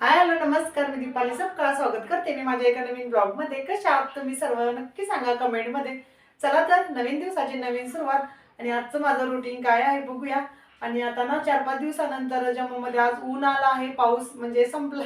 Hi hello नमस्कार मी दीपाली सबका स्वागत करते मी माझ्या एका नवीन ब्लॉगमध्ये कशा आहात तुम्ही सर्व? नक्की सांगा कमेंटमध्ये चला तर नवीन दिवसाची नवीन सुरुवात. आणि आजचं माझं रुटीन काय आहे बघूया. आणि आता ना चार पाच दिवसानंतर जम्मूमध्ये आज ऊन आला आहे. पाऊस म्हणजे संपला.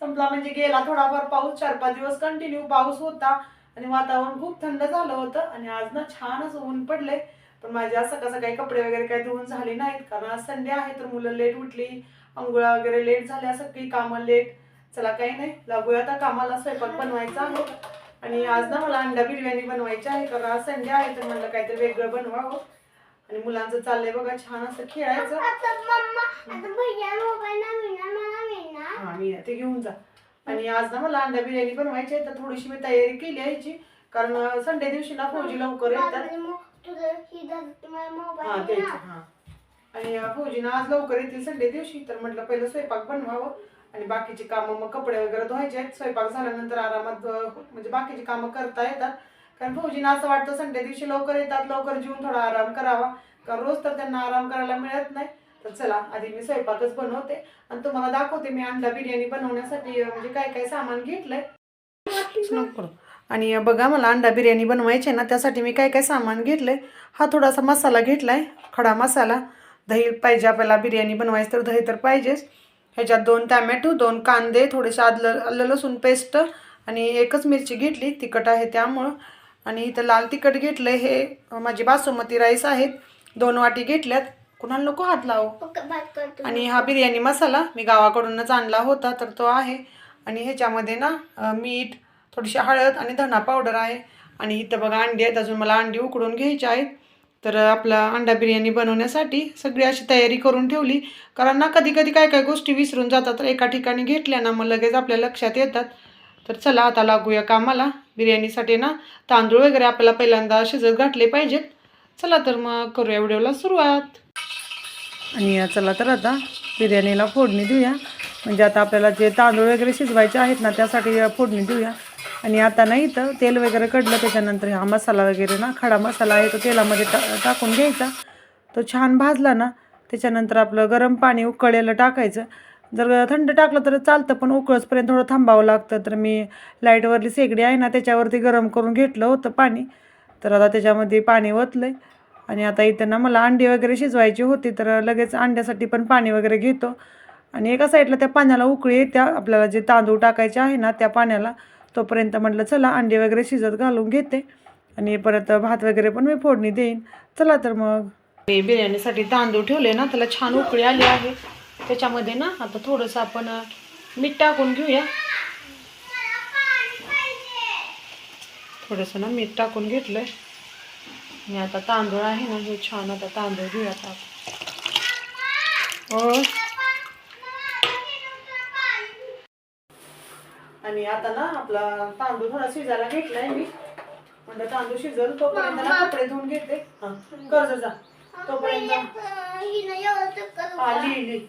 संपला म्हणजे गेला थोडाफार पाऊस. चार पाच दिवस कंटिन्यू पाऊस होता. आणि वातावरण खूप थंड झालं होतं. आणि आज ना छान असं ऊन पडलंय. पण माझे आज सकाळ सकाळी कपडे वगैरे काही धुवून झाले नाहीत. कारण आज संडे आहे तर मुलं लेट उठली. अंघोळा वगैरे लेट झाल्या सगळी कामं लेट. चला काही नाही. लागूया आता कामाला स्वयंपाक बनवायचा. आहे आणि आज ना मला अंडा बिर्याणी बनवायची आहे. कारण आज संडे आहे तर म्हणलं काहीतरी वेगळं बनवावं. आणि मुलांचं चाललंय बघा छान असं खेळायचं. हा मी ते घेऊन जा. आणि आज ना मला अंडा बिर्याणी बनवायची आहे तर थोडीशी मी तयारी केली आहे याची कारण संडे दिवशी ना फौजी लवकर येतात. ही तेच. हा. आणि भाऊजीनं आज लवकर येतील संडे दिवशी तर म्हटलं पहिलं स्वयंपाक बनवावं आणि बाकीची कामं मग कपडे वगैरे धुवायचे आहेत. स्वयंपाक झाल्यानंतर आरामात म्हणजे बाकीची कामं करता येतात. कारण फौजीनं असं वाटतं संडे दिवशी लवकर येतात लवकर जेवून थोडा आराम करावा. कारण रोज तर त्यांना आराम करायला मिळत नाही. तर चला आधी मी स्वयंपाकच बनवते आणि तुम्हाला दाखवते मी अंडा बिर्याणी बनवण्यासाठी म्हणजे काय काय सामान घेतलंय. नको आणि बघा मला अंडा बिर्याणी बनवायची आहे ना त्यासाठी मी काय काय सामान घेतलंय. हा थोडासा मसाला घेतलाय खडा मसाला. दही पाहिजे आपल्याला बिर्याणी बनवायची तर दही तर पाहिजेच. ह्याच्यात दोन टॅमॅटो दोन कांदे थोडेसे आलं आलं लसूण पेस्ट आणि एकच मिरची घेतली तिखट आहे त्यामुळं. आणि इथं लाल तिखट घेतलं हे माझी बासमती राईस आहेत दोन वाटी घेतल्यात. कुणाला नको हात लावू? आणि हा बिर्याणी मसाला मी गावाकडूनच आणला होता तर तो आहे. आणि ह्याच्यामध्ये ना मीठ थोडीशी हळद आणि धना पावडर आहे. आणि इथं बघा अंडी आहेत अजून मला अंडी उकडून घ्यायची आहेत. तर आपला अंडा बिर्याणी बनवण्यासाठी सगळी अशी तयारी करून ठेवली. कारण ना कधी कधी काय काय गोष्टी विसरून जातात तर एका ठिकाणी घेतल्या ना मग लगेच आपल्या लक्षात येतात. तर चला आता लागूया कामाला. बिर्याणीसाठी ना तांदूळ वगैरे आपल्याला पहिल्यांदा शिजत घातले पाहिजेत. चला तर मग करूया व्हिडिओला सुरुवात. आणि चला तर आता बिर्याणीला फोडणी देऊया. म्हणजे आता आपल्याला जे तांदूळ वगैरे शिजवायचे आहेत ना त्यासाठी फोडणी देऊया. आणि आता नाही तर तेल वगैरे कडलं त्याच्यानंतर हा मसाला वगैरे ना खडा मसाला आहे तो तेलामध्ये टा टाकून घ्यायचा. तो छान भाजला ना त्याच्यानंतर आपलं गरम पाणी उकळलेलं टाकायचं. जर थंड टाकलं तर चालतं पण उकळसपर्यंत थोडं थांबावं लागतं. तर मी लाईटवरली शेगडी आहे ना त्याच्यावरती गरम करून घेतलं होतं पाणी. तर आता त्याच्यामध्ये पाणी ओतलं आणि आता इथं ना मला अंडी वगैरे शिजवायची होती तर लगेच अंड्यासाठी पण पाणी वगैरे घेतो. आणि एका साईडला त्या पाण्याला उकळी येत्या आपल्याला जे तांदूळ टाकायचे आहे ना त्या पाण्याला तोपर्यंत म्हटलं चला अंडी वगैरे शिजत घालून घेते आणि परत भात वगैरे पण मी फोडणी देईन. चला तर मग. मी बिर्याणीसाठी तांदूळ ठेवले ना त्याला छान उकळी आली आहे. त्याच्यामध्ये ना आता थोडंसं आपण मीठ टाकून घेऊया. थोडंसं ना मीठ टाकून घेतलंय. आणि आता तांदूळ आहे ना हे छान आता तांदूळ घेऊया आता आणि आता ना आपला तांदूळ थोडा शिजायला घेतलाय मी. म्हणजे तांदूळ शिजल तोपर्यंत ना कपडे धुवून घेते. हा कर्ज जा. तोपर्यंत हा लिहिली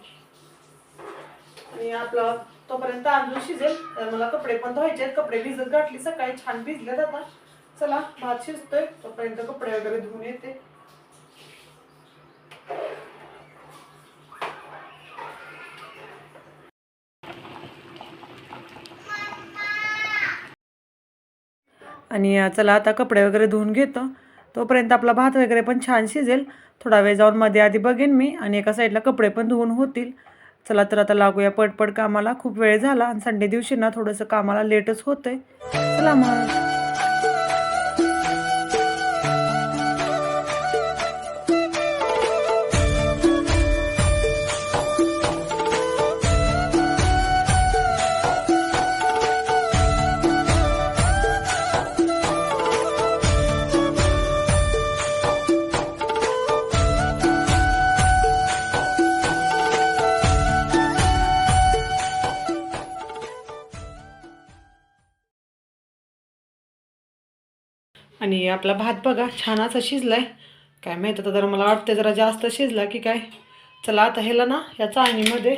आणि आपला तोपर्यंत तांदूळ शिजेल. तर मला कपडे पण धुवायचे आहेत. कपडे भिजत घातली. सकाळी छान भिजलेत आता. चला भात शिजतोय. तोपर्यंत कपडे वगैरे धुवून येते. आणि चला आता कपडे वगैरे धुवून घेतो. तोपर्यंत आपला भात वगैरे पण छान शिजेल. थोडा वेळ जाऊन मध्ये आधी बघेन मी आणि एका साईडला कपडे पण धुवून होतील. चला तर आता लागूया पटपट कामाला. खूप वेळ झाला आणि संडे दिवशी ना थोडंसं कामाला लेटच होतंय. चला मग. आणि आपला भात बघा छान असा शिजला आहे काय माहीत आता जरा मला वाटतं जरा जास्त शिजला की काय. चला आता ह्याला ना या चाळणीमध्ये.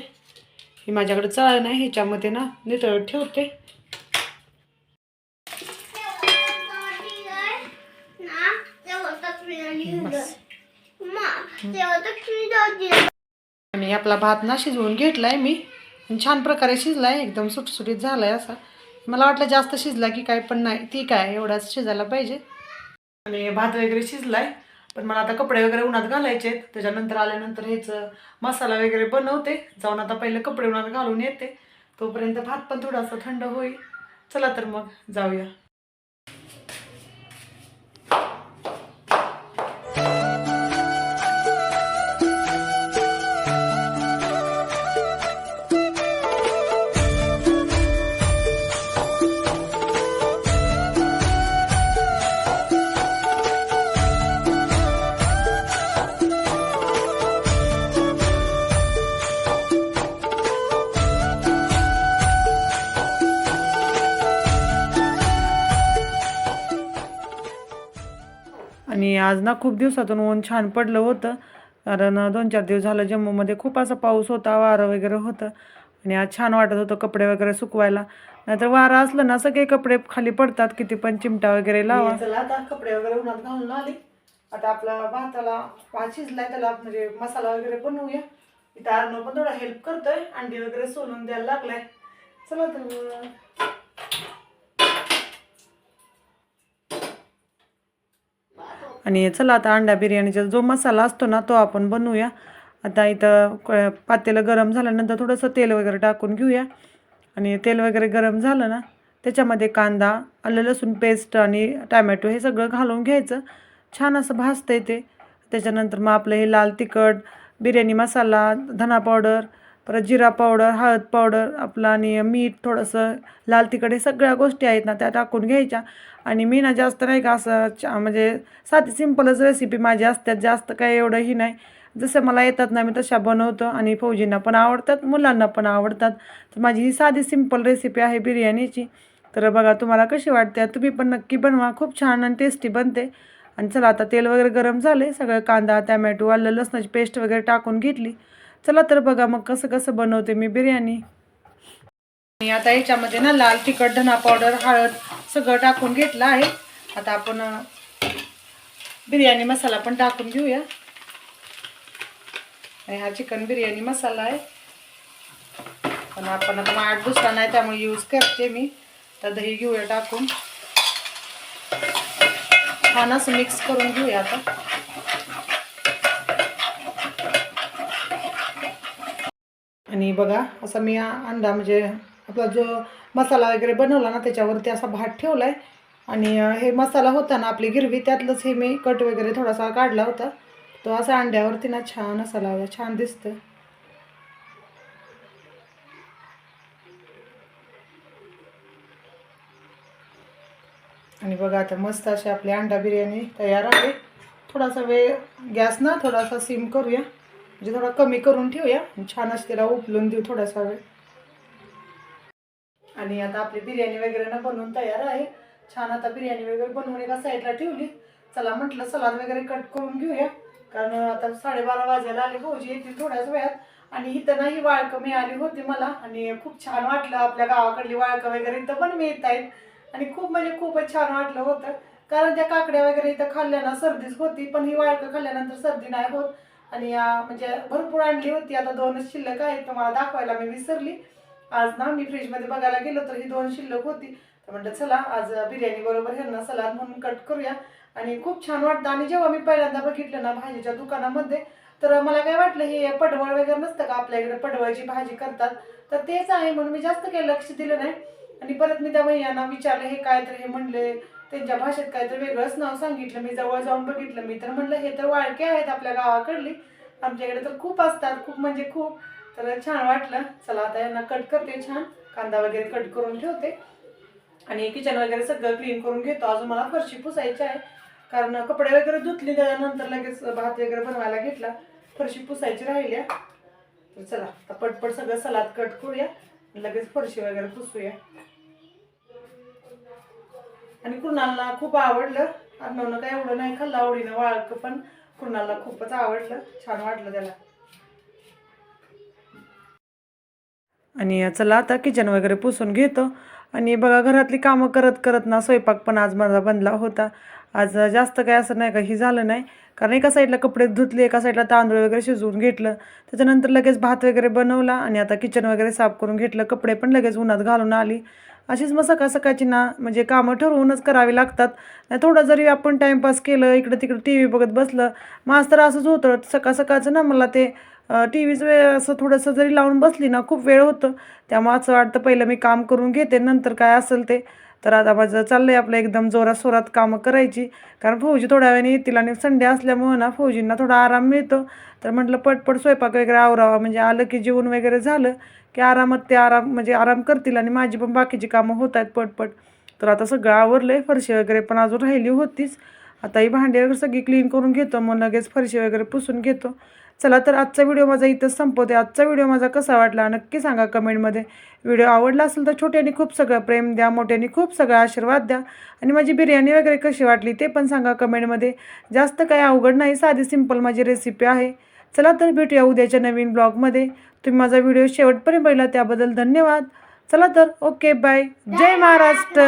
ही माझ्याकडे चाळण आहे ह्याच्यामध्ये ना नितळत ठेवते. आणि आपला भात ना शिजवून घेतलाय मी. छान प्रकारे शिजलाय एकदम सुटसुटीत झाला आहे असा. मला वाटलं जास्त शिजला की काय पण नाही ती काय एवढाच शिजायला पाहिजे. आणि भात वगैरे शिजलाय पण मला आता कपडे वगैरे उन्हात घालायचे आहेत. त्याच्यानंतर आल्यानंतर हेच मसाला वगैरे बनवते. जाऊन आता पहिले कपडे उन्हात घालून येते. तोपर्यंत भात पण थोडासा थंड होईल. चला तर मग जाऊया. आणि आज ना खूप दिवसातून ऊन छान पडलं होतं. कारण दोन चार दिवस झालं जम्मूमध्ये खूप असा पाऊस होता वारं वगैरे होतं. आणि आज छान वाटत होतं कपडे वगैरे सुकवायला. नाहीतर वारं असलं ना सगळे कपडे खाली पडतात किती पण चिमटा वगैरे लावा. चला आता कपडे वगैरे उन्हात घालून आले. आता आपला भाताला भात शिजलाय त्याला म्हणजे मसाला वगैरे बनवूया. इथं अर्णव पण थोडा हेल्प करतोय. अंडी वगैरे सोलून द्यायला लागलाय. चला तर आणि चला आता अंडा बिर्याणीचा जो मसाला असतो ना तो आपण बनवूया. आता इथं क- पातेलं गरम झाल्यानंतर थोडंसं तेल वगैरे टाकून घेऊया. आणि तेल वगैरे गरम झालं ना त्याच्यामध्ये कांदा आलं लसूण पेस्ट आणि टॅमॅटो हे सगळं घालून घ्यायचं. छान असं भाजतं ते. त्याच्यानंतर मग आपलं हे लाल तिखट बिर्याणी मसाला धना पावडर परत जिरा पावडर हळद पावडर आपलं आणि मीठ थोडंसं लाल तिखट हे सगळ्या गोष्टी आहेत ना त्या टाकून घ्यायच्या. आणि मी ना जास्त नाही का असं चा म्हणजे साधी सिंपलच रेसिपी माझी असतात जास्त काही एवढंही नाही. जसं मला येतात ना मी तशा बनवतो आणि फौजींना पण आवडतात मुलांना पण आवडतात. तर माझी ही साधी सिंपल रेसिपी आहे बिर्याणीची. तर बघा तुम्हाला कशी वाटते? तुम्ही पण नक्की बनवा. खूप छान आणि टेस्टी बनते. आणि चला आता तेल वगैरे गरम झाले सगळं कांदा टॅमॅटो आलं लसणाची पेस्ट वगैरे टाकून घेतली. चला तर बघा मग कसं कसं बनवते मी बिर्याणी. आणि आता याच्यामध्ये ना लाल तिखट धना पावडर हळद सगळं टाकून घेतलं आहे. आता आपण बिर्याणी मसाला पण टाकून घेऊया. आणि हा चिकन बिर्याणी मसाला आहे. पण आपण आता माठ दुसरा नाही त्यामुळे यूज करते मी. तर दही घेऊया टाकून. छान असं मिक्स करून घेऊया आता. आणि बघा असा मी अंडा म्हणजे आपला जो मसाला वगैरे बनवला ना त्याच्यावरती असा भात ठेवला आहे आणि हे मसाला होता ना आपली गिरवी त्यातलंच हे मी कट वगैरे थोडासा काढला होता. तो असा अंड्यावरती ना छान असा लावला छान दिसतं आणि बघा आता मस्त अशी आपली अंडा बिर्याणी तयार आहे. थोडासा वेळ गॅस ना थोडासा सिम करूया. म्हणजे थोडा कमी करून ठेवूया. छान अशी त्याला उपलून देऊ थोडासा वेळ. आणि आता आपली बिर्याणी वगैरे ना बनवून तयार आहे. छान आता बिर्याणी वगैरे बनवून एका साईडला ठेवली. चला म्हटलं सलाद वगैरे कट करून घेऊया. कारण आता साडेबारा वाजायला आले भाऊजी येतील थोड्याच वेळात. आणि इथं ना ही वाळकं मिळाली होती मला. आणि खूप छान वाटलं आपल्या गावाकडली वाळकं वगैरे इथं पण मिळत आहेत. आणि खूप म्हणजे खूपच छान वाटलं होतं. कारण त्या काकड्या वगैरे इथं खाल्ल्यानं सर्दीच होती. पण ही वाळकं खाल्ल्यानंतर सर्दी नाही होत. आणि म्हणजे भरपूर आणली होती. आता दोनच शिल्लक आहेत. तुम्हाला दाखवायला मी विसरली. आज ना मी फ्रीजमध्ये बघायला गेलो तर ही दोन शिल्लक होती. तर म्हटलं चला आज बिर्याणी बरोबर ह्यांना सलाद म्हणून कट करूया. आणि खूप छान वाटतं. आणि जेव्हा मी पहिल्यांदा बघितलं ना भाजीच्या दुकानामध्ये तर मला काय वाटलं हे पडवळ वगैरे नसतं का? आपल्या इकडे पडवळची भाजी करतात. तर तेच आहे म्हणून मी जास्त काही लक्ष दिलं नाही. आणि परत मी त्या भैयांना विचारलं हे काय तर हे म्हणले? त्यांच्या भाषेत काहीतरी वेगळंच नाव सांगितलं. मी जवळ जाऊन बघितलं. मी तर म्हणलं हे तर वाळके आहेत आपल्या गावाकडली. आमच्याकडे तर खूप असतात. खूप म्हणजे खूप तर छान वाटलं. चला आता यांना कट करते छान. कांदा वगैरे कट करून ठेवते. आणि किचन वगैरे सगळं क्लीन करून घेतो. अजून मला फरशी पुसायची आहे. कारण कपडे वगैरे धुतले त्यानंतर लगेच भात वगैरे बनवायला घेतला. फरशी पुसायची राहिल्या. तर चला आता पटपट सगळं सलाद कट करूया. लगेच फरशी वगैरे पुसूया. आणि कुणाला खूप आवडलं. अर्णवनं काय एवढं नाही खाल्लं. आवडीनं वाळक पण कुणाला खूपच आवडलं. छान वाटलं त्याला. आणि चला आता किचन वगैरे पुसून घेतो. आणि बघा घरातली कामं करत करत ना स्वयंपाक पण आज माझा बनला होता. आज जास्त काय असं नाही का ही झालं नाही. कारण एका साईडला कपडे धुतले एका साईडला तांदूळ वगैरे शिजवून घेतलं. त्याच्यानंतर लगेच भात वगैरे बनवला आणि आता किचन वगैरे साफ करून घेतलं. कपडे पण लगेच उन्हात घालून आली. अशीच मग सकाळ सकाळची ना म्हणजे कामं ठरवूनच करावी लागतात. नाही थोडं जरी आपण टाईमपास केलं इकडं तिकडं टी व्ही बघत बसलं मग आज तर असंच होतं. सकाळ सकाळचं ना मला ते टी व्हीच वेळ असं थोडंसं जरी लावून बसली ना खूप वेळ होतं. त्यामुळे असं वाटतं पहिलं मी काम करून घेते नंतर काय असेल ते. तर आता माझं चाललं आहे आपलं एकदम जोरात सोरात कामं करायची. कारण फौजी थोड्या वेळाने येतील आणि संडे असल्यामुळं ना फौजींना थोडा आराम मिळतो. तर म्हटलं पटपट स्वयंपाक वगैरे आवरावा. म्हणजे आलं की जेवण वगैरे झालं की आरामात ते आराम म्हणजे आराम करतील आणि माझी पण बाकीची कामं होत आहेत पटपट. तर आता सगळं आवरलं आहे फरशी वगैरे पण अजून राहिली होतीच. आता ही भांडी वगैरे सगळी क्लीन करून घेतो. मग लगेच फरशी वगैरे पुसून घेतो. चला तर आजचा व्हिडिओ माझा इथंच संपवते. आजचा व्हिडिओ माझा कसा वाटला नक्की सांगा कमेंटमध्ये. व्हिडिओ आवडला असेल तर छोट्याने खूप सगळं प्रेम द्या मोठ्याने खूप सगळं आशीर्वाद द्या आणि माझी बिर्याणी वगैरे कशी वाटली ते पण सांगा कमेंटमध्ये. जास्त काही अवघड नाही साधी सिंपल माझी रेसिपी आहे. चला तर भेटूया उद्याच्या नवीन ब्लॉगमध्ये. तुम्ही माझा व्हिडिओ शेवटपर्यंत पाहिला त्याबद्दल धन्यवाद. चला तर ओके बाय. जय महाराष्ट्र.